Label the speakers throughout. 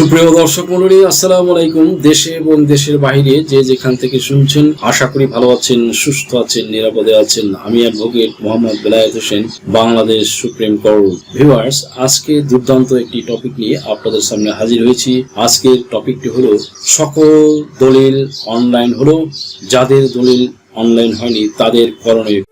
Speaker 1: সুপ্রিয় দর্শক মন্ডলী আসসালাম আলাইকুম। দেশে এবং দেশের বাইরে যে যেখান থেকে শুনছেন, আশা করি ভালো আছেন, সুস্থ আছেন, নিরাপদে আছেন। আমি advocate Mohammad Belayet Hossain, Bangladesh Supreme Court viewers. আজকে দুর্দান্ত একটি টপিক নিয়ে আপনাদের সামনে হাজির হয়েছি। আজকের টপিকটি হলো, সকল দলিল অনলাইন হলো, যাদের দলিল অনলাইন হয়নি, তাদের করণীয়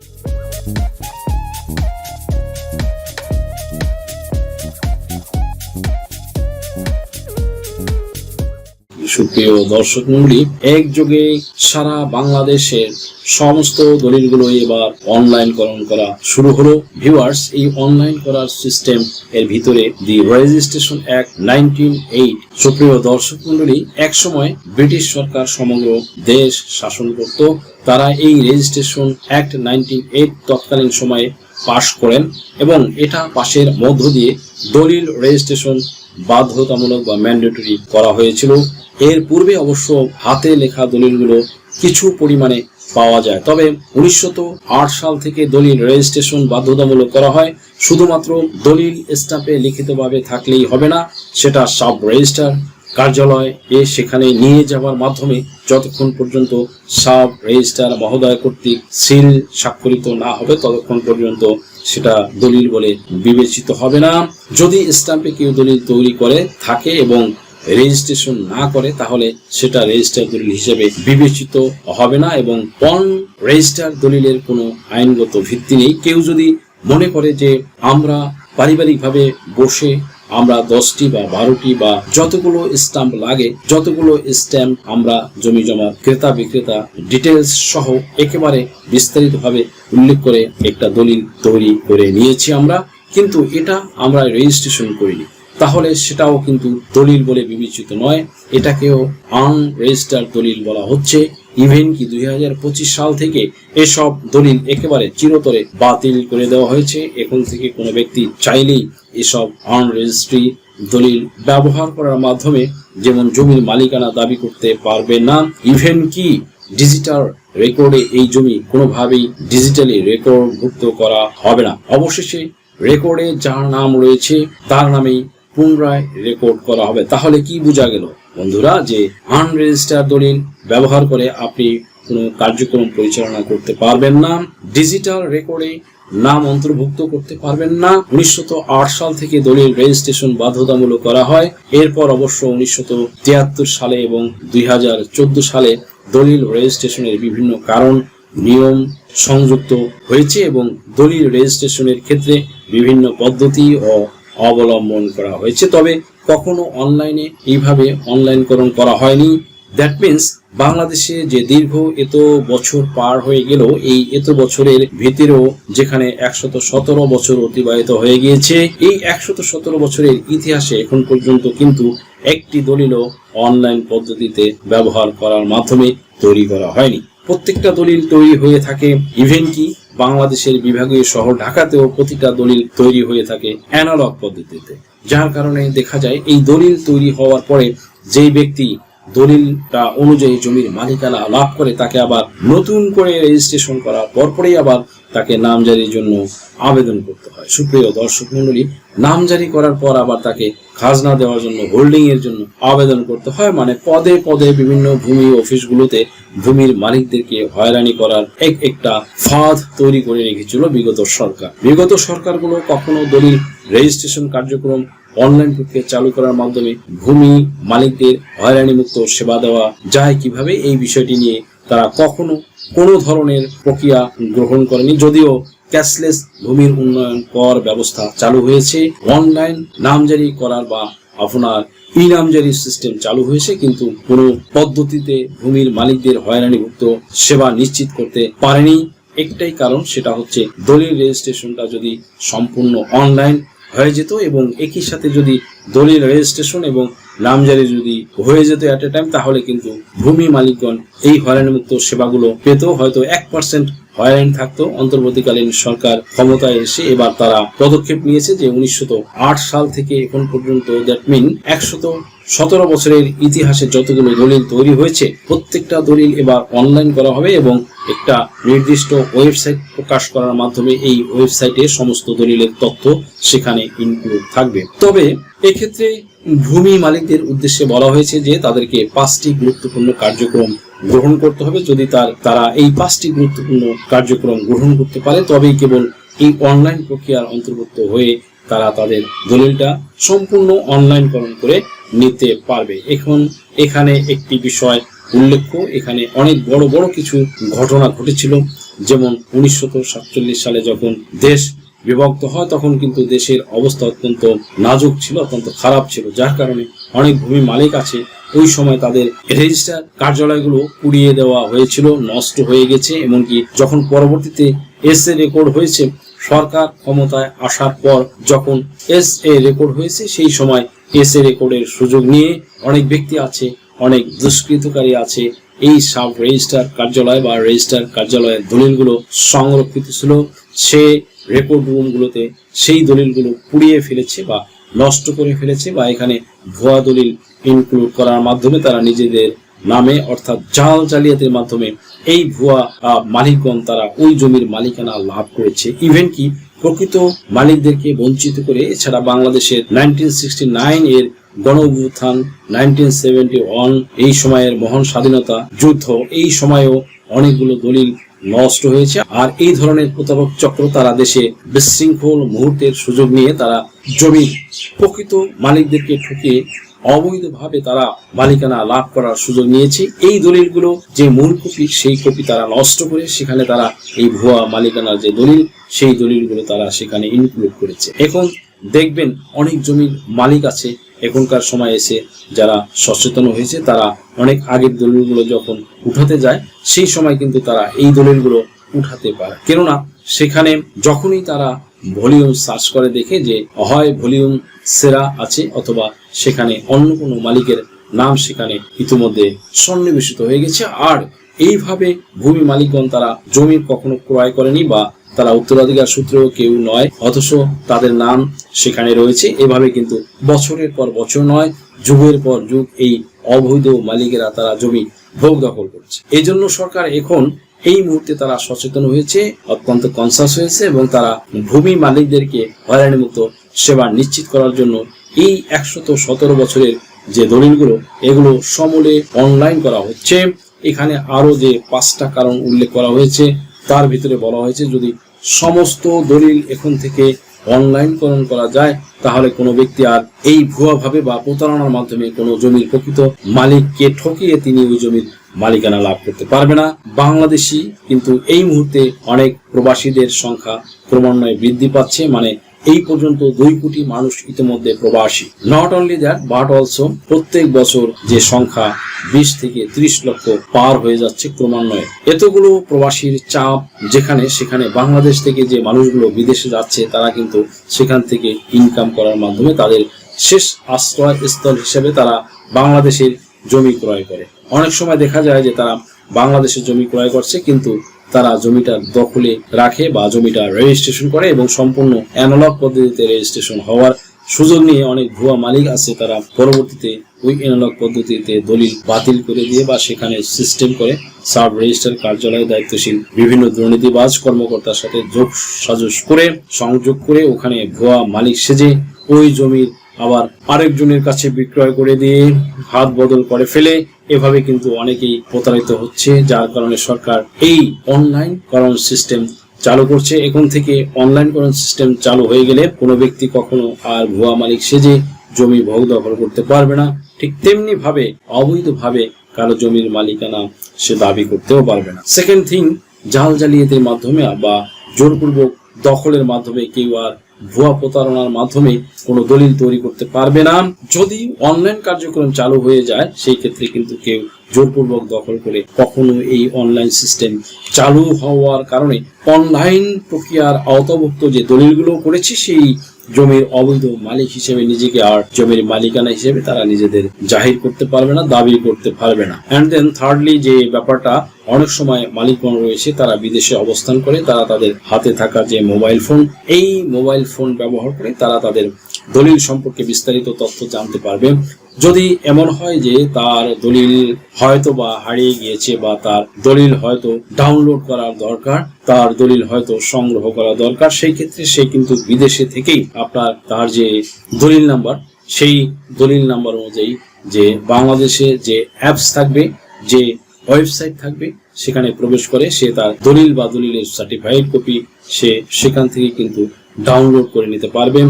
Speaker 1: সুপ্রিয় দর্শক মন্ডলী, একযোগে সারা বাংলাদেশের সমস্ত দলিলগুলো এবার অনলাইন করণ করা শুরু হলো। ভিউয়ার্স এই অনলাইন করার সিস্টেম এর ভিতরে the Registration Act nineteen eight সুপ্রিয় দর্শক মন্ডলী, একসময় ব্রিটিশ সরকার সমগ্র দেশ শাসন করত। তারা এই রেজিস্ট্রেশন অ্যাক্ট নাইনটিন এইট তৎকালীন সময়ে পাশ করেন এবং এটা পাশের মধ্য দিয়ে দলিল রেজিস্ট্রেশন বাধ্যতামূলক বা ম্যান্ডেটরি করা হয়েছিল। এর পূর্বে অবশ্য হাতে লেখা দলিলগুলো কিছু পরিমাণে পাওয়া যায়। তবে উনিশশো সাল থেকে দলিল রেজিস্ট্রেশন বাধ্যতামূলক করা হয়। শুধুমাত্র দলিল স্টাম্পে লিখিতভাবে থাকলেই হবে না, সেটা সাব রেজিস্টার কার্যালয় এ সেখানে নিয়ে যাওয়ার মাধ্যমে যতক্ষণ পর্যন্ত সাব রেজিস্টার মহোদয় কর্তৃক সিল স্বাক্ষরিত না হবে, ততক্ষণ পর্যন্ত সেটা দলিল বলে বিবেচিত হবে না। যদি স্টাম্পে কেউ দলিল তৈরি করে, থাকে এবং রেজিস্ট্রেশন না করে, তাহলে সেটা রেজিস্টার দলিল হিসেবে বিবেচিত হবে না এবং অন রেজিস্টার দলিলের কোনো আইনগত ভিত্তি নেই। কেউ যদি মনে করে যে আমরা পারিবারিকভাবে বসে আমরা দশটি বা বারোটি বা যতগুলো স্টাম্প লাগে, যতগুলো স্ট্যাম্প আমরা জমি জমা ক্রেতা বিক্রেতা ডিটেলস সহ একেবারে বিস্তারিতভাবে উল্লেখ করে একটা দলিল তৈরি করে নিয়েছি আমরা। কিন্তু এটা আমরা রেজিস্ট্রেশন করিনি। তাহলে সেটাও কিন্তু দলিল বলে বিবেচিত নয়। এটাকেও আনরেজিস্টার দলিল বলা হচ্ছে। ইভেন কি দুই হাজার পঁচিশ সাল থেকে এসব দলিল একেবারে চিরতরে বাতিল করে দেওয়া হয়েছে। এখন থেকে কোনো ব্যক্তি চাইলেই এসব আনরেজিস্ট্রি দলিল ব্যবহার করার মাধ্যমে যেমন জমির মালিকানা দাবি করতে পারবে না, ইভেন কি ডিজিটাল রেকর্ডে এই জমি কোনোভাবেই ডিজিটালি রেকর্ডভুক্ত করা হবে না। অবশেষে রেকর্ডে যার নাম রয়েছে, তার নামেই পুনরায় রেকর্ড করা হবে। তাহলে কি বোঝা গেল? বন্ধুরা, যে আনরেজিস্টার দলিল ব্যবহার করে আপনি কোনো কার্যক্রম পরিচালনা করতে পারবেন না ডিজিটাল রেকর্ডে নাম অন্তর্ভুক্ত করতে পারবেন না। উনিশশো আট সাল থেকে দলিল রেজিস্ট্রেশন বাধ্যতামূলক করা হয়। এরপর অবশ্য উনিশশো সালে এবং দুই হাজার চোদ্দ সালে দলিল রেজিস্ট্রেশনের বিভিন্ন কারণ, নিয়ম সংযুক্ত হয়েছে এবং দলিল রেজিস্ট্রেশনের ক্ষেত্রে বিভিন্ন পদ্ধতি ও অবলম্বন করা হয়েছে। তবে কখনো অনলাইনে এইভাবে অনলাইনকরণ করা হয়নি। দ্যাট মিন্স বাংলাদেশে যে দীর্ঘ এত বছর পার হয়ে গেল, এই এত বছরের ভিতরেও যেখানে একশত সতেরো বছর অতিবাহিত হয়ে গিয়েছে, এই একশত সতেরো বছরের ইতিহাসে এখন পর্যন্ত কিন্তু একটি দলিলও অনলাইন পদ্ধতিতে ব্যবহার করার মাধ্যমে তৈরি করা হয়নি। প্রত্যেকটা দলিল তৈরি হয়ে থাকে। ইভেন কি বাংলাদেশের বিভাগীয় শহর ঢাকাতেও প্রতিটা দলিল তৈরি হয়ে থাকে অ্যানালগ পদ্ধতিতে। যার কারণে দেখা যায়, এই দলিল তৈরি হওয়ার পরে যেই ব্যক্তি দলিলটা অনুযায়ী জমির মালিকানা লাভ করে, তাকে আবার নতুন করে রেজিস্ট্রেশন করার পরপরেই আবার তাকে নামজারির জন্য আবেদন করতে হয়। সুপ্রিয় দর্শক মন্ডলী নামজারি করার পর আবার তাকে খাজনা দেওয়ার জন্য হোল্ডিং এর জন্য আবেদন করতে হয় মানে পদে পদে বিভিন্ন ভূমি অফিসগুলোতে ভূমির মালিকদেরকে হয়রানি করার এক একটা ফাঁদ তৈরি করে রেখেছিল বিগত সরকার। বিগত সরকারগুলো কখনো দলিল রেজিস্ট্রেশন কার্যক্রম অনলাইন প্রক্রিয়া চালু করার মাধ্যমে ভূমি মালিকদের হয়রানি মুক্ত সেবা দেওয়া যায় কীভাবে, এই বিষয়টি নিয়ে তারা কখনো কোনো ধরনের প্রক্রিয়া গ্রহণ করেনি, যদিও ক্যাশলেস ভূমির উন্নয়ন কর ব্যবস্থা চালু হয়েছে। অনলাইন নামজারি করার বা আপনার ই নামজারি সিস্টেম চালু হয়েছে, কিন্তু কোনো পদ্ধতিতে ভূমির মালিকদের হয়রানিভুক্ত সেবা নিশ্চিত করতে পারেনি। একটাই কারণ, সেটা হচ্ছে দলিল রেজিস্ট্রেশনটা যদি সম্পূর্ণ অনলাইন হয়ে যেত এবং একই সাথে যদি দলিল রেজিস্ট্রেশন এবং নামজারি যদি হয়ে যেত অ্যাট এ টাইম তাহলে কিন্তু ভূমি মালিকগণ এই হয়রানিমুক্ত সেবাগুলো পেত, হয়তো এক পার্সেন্ট হয়রানি থাকতো। অন্তর্বর্তীকালীন সরকার ক্ষমতায় এসে এবার তারা পদক্ষেপ নিয়েছে যে উনিশশো আট সাল থেকে এখন পর্যন্ত দ্যাট মিন একশত সতেরো বছরের ইতিহাসে যতগুলো দলিল তৈরি হয়েছে, প্রত্যেকটা দলিল এবার অনলাইন করা হবে এবং একটা নির্দিষ্ট ওয়েবসাইট প্রকাশ করার মাধ্যমে এই ওয়েবসাইটে সমস্ত দলিলের তথ্য সেখানে ইনক্লুড থাকবে। তবে এক্ষেত্রে ভূমি মালিকদের উদ্দেশ্যে বলা হয়েছে যে তাদেরকে পাঁচটি গুরুত্বপূর্ণ কার্যক্রম গ্রহণ করতে হবে। যদি তার, তারা এই পাঁচটি গুরুত্বপূর্ণ কার্যক্রম গ্রহণ করতে পারে, তবেই কেবল এই অনলাইন প্রক্রিয়ার অন্তর্ভুক্ত হয়ে তারা তাদের দলিলটা সম্পূর্ণ অনলাইনকরণ করে নিতে পারবে। এখন এখানে একটি বিষয় উল্লেখ্য। এখানে অনেক বড় বড় কিছু ঘটনা ঘটেছিল। যেমন উনিশশো সালে যখন দেশ বিভক্ত হয়, তখন কিন্তু দেশের অবস্থা অত্যন্ত নাজুক ছিল, অত্যন্ত খারাপ ছিল, যার কারণে অনেক ভূমি মালিক আছে। ওই সময় তাদের রেজিস্টার কার্যালয়গুলো পুড়িয়ে দেওয়া হয়েছিল, নষ্ট হয়ে গেছে, এমনকি যখন পরবর্তীতে এস এ রেকর্ড হয়েছে, সরকার ক্ষমতায় আসার পর যখন এস এ রেকর্ড হয়েছে, সেই সময় এস এ রেকর্ডের সুযোগ নিয়ে অনেক ব্যক্তি আছে, অনেক দুষ্কৃতকারী আছে এই সাব রেজিস্টার কার্যালয় বা রেজিস্টার কার্যালয়ের দলিলগুলো সংরক্ষিত ছিল। সে রেকর্ড রুমগুলোতে সেই দলিলগুলো পুড়িয়ে ফেলেছে বা নষ্ট করে ফেলেছে বা এখানে ভুয়া দলিল ইনক্লুড করার মাধ্যমে তারা নিজেদের নামে অর্থাৎ জাল জালিয়াতির মাধ্যমে এই ভুয়া মালিকগণ তারা ওই জমির মালিকানা লাভ করেছে। ইভেন কি, প্রকৃত মালিকদেরকে বঞ্চিত করে, এছাড়া বাংলাদেশের নাইনটিন সিক্সটি নাইন এর গণ নাইনটিন সেভেন্টি ওয়ান এই সময়ের মহান স্বাধীনতা, যুদ্ধ, এই সময়েও অনেকগুলো দলিল নষ্ট হয়েছে। আর এই ধরনের প্রতারক চক্র তারা দেশে বিশৃঙ্খল মুহূর্তের সুযোগ নিয়ে তারা জমির প্রকৃত মালিকদেরকে ঠকিয়ে অবৈধভাবে তারা মালিকানা লাভ করার সুযোগ নিয়েছে। এই দলিলগুলো যে মূল কপি, সেই কপি তারা নষ্ট করে সেখানে তারা এই ভুয়া মালিকানার যে দলিল, সেই দলিলগুলো তারা সেখানে ইনক্লুড করেছে। এখন দেখবেন অনেক জমির মালিক আছে এখনকার সময় এসে যারা সচেতন হয়েছে, তারা অনেক আগের দলিলগুলো যখন উঠাতে যায়, সেই সময় কিন্তু তারা এই দলিলগুলো উঠাতে পারে। কেননা সেখানে যখনই তারা ভলিউম সার্চ করে দেখে যে হয় ভলিউম সেরা আছে, অথবা সেখানে অন্য কোনো মালিকের নাম সেখানে ইতিমধ্যে সন্নিবেশিত হয়ে গেছে, আর এইভাবে ভূমি মালিকগণ তারা জমি কখনো ক্রয় করেনি বা তারা উত্তরাধিকার সূত্রেও কেউ নয়, অথচ তাদের নাম সেখানে রয়েছে। এভাবে কিন্তু বছরের পর বছর নয়, যুগের পর যুগ এই অবৈধ মালিকেরা তারা জমি ভোগ দখল করছে। এই জন্য সরকার এখন এই মুহূর্তে তারা সচেতন হয়েছে, অত্যন্ত কনসাস হয়েছে এবং তারা ভূমি মালিকদেরকে হয়রানিমুক্ত সেবা নিশ্চিত করার জন্য এই একশত সতেরো বছরের যে দলিলগুলো, এগুলো সমূলে অনলাইন করা হচ্ছে। এখানে আরও যে পাঁচটা কারণ উল্লেখ করা হয়েছে, তার ভিতরে বলা হয়েছে যদি সমস্ত দলিল এখন থেকে অনলাইনকরণ করা যায়, তাহলে কোনো ব্যক্তি আর এই ভুয়াভাবে বা প্রতারণার মাধ্যমে কোনো জমির প্রকৃত মালিককে ঠকিয়ে তিনি ওই জমির মালিকানা লাভ করতে পারবে না। বাংলাদেশি কিন্তু এই মুহূর্তে অনেক প্রবাসীদের সংখ্যা ক্রমান্বয়ে বৃদ্ধি পাচ্ছে মানে এই পর্যন্ত দুই কোটি মানুষ ইতিমধ্যে প্রবাসী। Not only that but also প্রত্যেক বছর যে সংখ্যা বিশ থেকে ত্রিশ লক্ষ পার হয়ে যাচ্ছে ক্রমান্বয়ে। এতগুলো প্রবাসীর চাপ যেখানে, সেখানে বাংলাদেশ থেকে যে মানুষগুলো বিদেশে যাচ্ছে, তারা কিন্তু সেখান থেকে ইনকাম করার মাধ্যমে তাদের শেষ আশ্রয় স্থল হিসেবে তারা বাংলাদেশের জমি ক্রয় করে। অনেক সময় দেখা যায় যে তারা বাংলাদেশের জমি ক্রয় করছে, কিন্তু তারা জমিটা দখলে রাখে বা জমিটা রেজিস্ট্রেশন করে এবং সম্পূর্ণ অ্যানালগ পদ্ধতিতে রেজিস্ট্রেশন হওয়ার সুযোগ নিয়ে অনেক ভুয়া মালিক আছে, তারা পরবর্তীতে ওই অ্যানালগ পদ্ধতিতে দলিল বাতিল করে দিয়ে বা সেখানে সিস্টেম করে সাব রেজিস্টার কার্যালয়ে দায়িত্বশীল বিভিন্ন দুর্নীতিবাজ কর্মকর্তার সাথে যোগ সাজস করে, সংযোগ করে ওখানে ভুয়া মালিক সেজে ওই জমির আবার আরেকজনের কাছে বিক্রয় করে দিয়ে হাত বদল করে ফেলে, এভাবে কিন্তু অনেকেই প্রতারিত হচ্ছে, যার কারণে সরকার এই অনলাইন করণ সিস্টেম চালু করছে। এখন থেকে অনলাইন করণ সিস্টেম চালু হয়ে গেলে কোনো ব্যক্তি কখনো আর ভুয়া মালিক সেজে জমি ভোগ দখল করতে পারবে না। ঠিক তেমনি ভাবে অবৈধভাবে কারও জমির মালিকানা সে দাবি করতেও পারবে না। সেকেন্ড থিং জাল জালিয়াতির মাধ্যমে বা জোরপূর্বক দখলের মাধ্যমে কেউ আর ভুয়া প্রতারণার মাধ্যমে কোনো দলিল তৈরি করতে পারবে না। যদি অনলাইন কার্যক্রম চালু হয়ে যায়, সেই ক্ষেত্রে কিন্তু কেউ জোরপূর্বক দখল করে কখনো এই অনলাইন সিস্টেম চালু হওয়ার কারণে অনলাইন প্রক্রিয়ার আওতাভুক্ত যে দলিলগুলো করেছে, সেই জমির অবৈধ মালিক হিসেবে নিজেকে আর জমির মালিকানা হিসেবে তারা নিজেদের জাহির করতে পারবে না দাবি করতে পারবে না। অ্যান্ড দেন থার্ডলি যে ব্যাপারটা অনেক সময় মালিকগণ রয়েছে, তারা বিদেশে অবস্থান করে, তারা তাদের হাতে থাকা যে মোবাইল ফোন, এই মোবাইল ফোন ব্যবহার করে তারা তাদের দলিল সম্পর্কে বিস্তারিত তথ্য জানতে পারবে। যদি এমন হয় যে তার দলিল হয়তো বা হারিয়ে গিয়েছে বা তার দলিল হয়তো ডাউনলোড করার দরকার, তার দলিল হয়তো সংগ্রহ করা দরকার, সেই ক্ষেত্রে সে কিন্তু বিদেশে থেকেই আপনার তার যে দলিল নাম্বার, সেই দলিল নাম্বার অনুযায়ী যে বাংলাদেশে যে অ্যাপস থাকবে, যে ওয়েবসাইট থাকবে, সেখানে প্রবেশ করে সে তার দলিল বা দলিলের সার্টিফাইড কপি সে সেখান থেকে কিন্তু ডাউনলোড করে নিতে পারবে।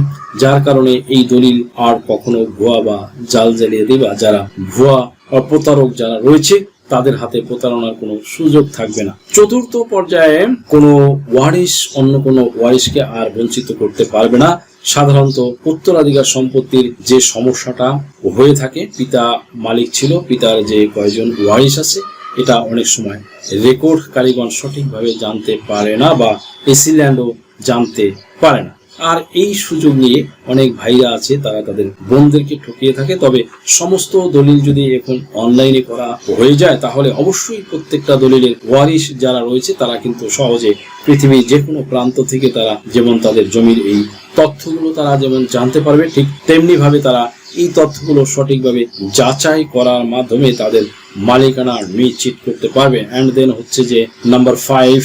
Speaker 1: যার কারণে এই দলিল আর কখনো ভুয়া বা জাল জ্বালিয়ে দেবা। যারা ভুয়া বা প্রতারক যারা রয়েছে, তাদের হাতে প্রতারণার কোনো সুযোগ থাকবে না। চতুর্থ পর্যায়ে কোনো ওয়ারিশ, অন্য কোনো ওয়ারিশকে আর বঞ্চিত করতে পারবে না। সাধারণত উত্তরাধিকার সম্পত্তির যে সমস্যাটা হয়ে থাকে, পিতা মালিক ছিল, পিতার যে কয়জন ওয়ারিশ আছে এটা অনেক সময় রেকর্ড কারিগণ সঠিকভাবে জানতে পারে না বা এসিল্যান্ডও জানতে পারে না। আর এই সুযোগ নিয়ে অনেক ভাইরা আছে, তারা তাদের বোনদেরকে ঠকিয়ে থাকে। তবে সমস্ত দলিল যদি এখন অনলাইনে করা হয়ে যায়, তাহলে অবশ্যই প্রত্যেকটা দলিলের ওয়ারিশ যারা রয়েছে, তারা কিন্তু সহজে পৃথিবীর যে কোনো প্রান্ত থেকে তারা যেমন তাদের জমির এই তথ্যগুলো তারা যেমন জানতে পারবে, ঠিক তেমনি ভাবে তারা এই তথ্যগুলো সঠিকভাবে যাচাই করার মাধ্যমে তাদের মালিকানা নিশ্চিত করতে পারবে। অ্যান্ড দেন হচ্ছে যে নাম্বার ফাইভ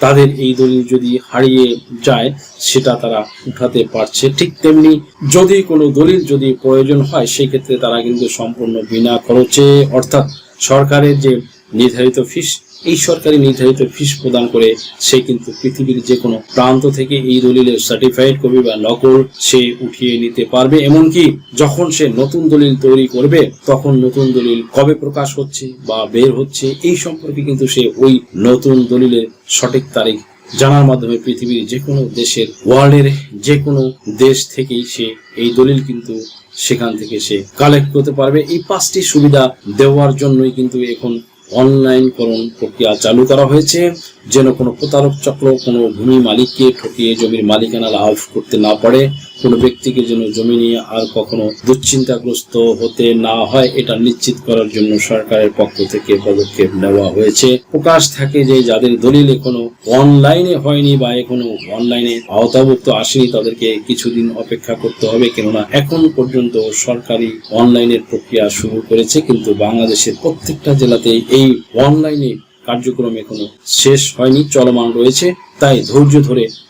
Speaker 1: তাদের এই দলিল যদি হারিয়ে যায়, সেটা তারা উঠাতে পারছে। ঠিক তেমনি যদি কোনো দলিল যদি প্রয়োজন হয়, সেক্ষেত্রে তারা কিন্তু সম্পূর্ণ বিনা খরচে অর্থাৎ সরকারের যে নির্ধারিত ফিস এই সরকারি নির্ধারিত ফিস প্রদান করে সে কিন্তু পৃথিবীর যে কোনো প্রান্ত থেকে এই দলিলের সার্টিফাইড কপি বা নকল সে উঠিয়ে নিতে পারবে। এমনকি যখন সে নতুন দলিল তৈরি করবে, তখন নতুন দলিল কবে প্রকাশ হচ্ছে বা বের হচ্ছে, এই সম্পর্কে কিন্তু সে ওই নতুন দলিলের সঠিক তারিখ জানার মাধ্যমে পৃথিবীর যে কোনো দেশের ওয়ার্ল্ডের যে কোনো দেশ থেকেই সে এই দলিল কিন্তু সেখান থেকে সে কালেক্ট করতে পারবে। এই পাঁচটি সুবিধা দেওয়ার জন্যই কিন্তু এখন অনলাইনকরণ প্রক্রিয়া চালু করা হয়েছে, যেন কোনো প্রতারক চক্র কোনো ভূমি মালিককে ঠকিয়ে জমির মালিকানা লাভ করতে না পারে। কোনো ব্যক্তিকে যেন জমি নিয়ে আর কখনো দুশ্চিন্তাগ্রস্ত হতে না হয়, এটা নিশ্চিত করার জন্য সরকারের পক্ষ থেকে পদক্ষেপ নেওয়া হয়েছে। প্রকাশ থাকে যে যাদের দলিল এখনও অনলাইনে হয়নি বা এখনও অনলাইনে আওতাভুক্ত আসেনি, তাদেরকে কিছুদিন অপেক্ষা করতে হবে। কেননা এখন পর্যন্ত সরকারি অনলাইনের প্রক্রিয়া শুরু করেছে, কিন্তু বাংলাদেশের প্রত্যেকটা জেলাতেই এই অনলাইনে কার্যক্রম এখনও শেষ হয়নি, চলমান রয়েছে। তাই ধৈর্য ধরে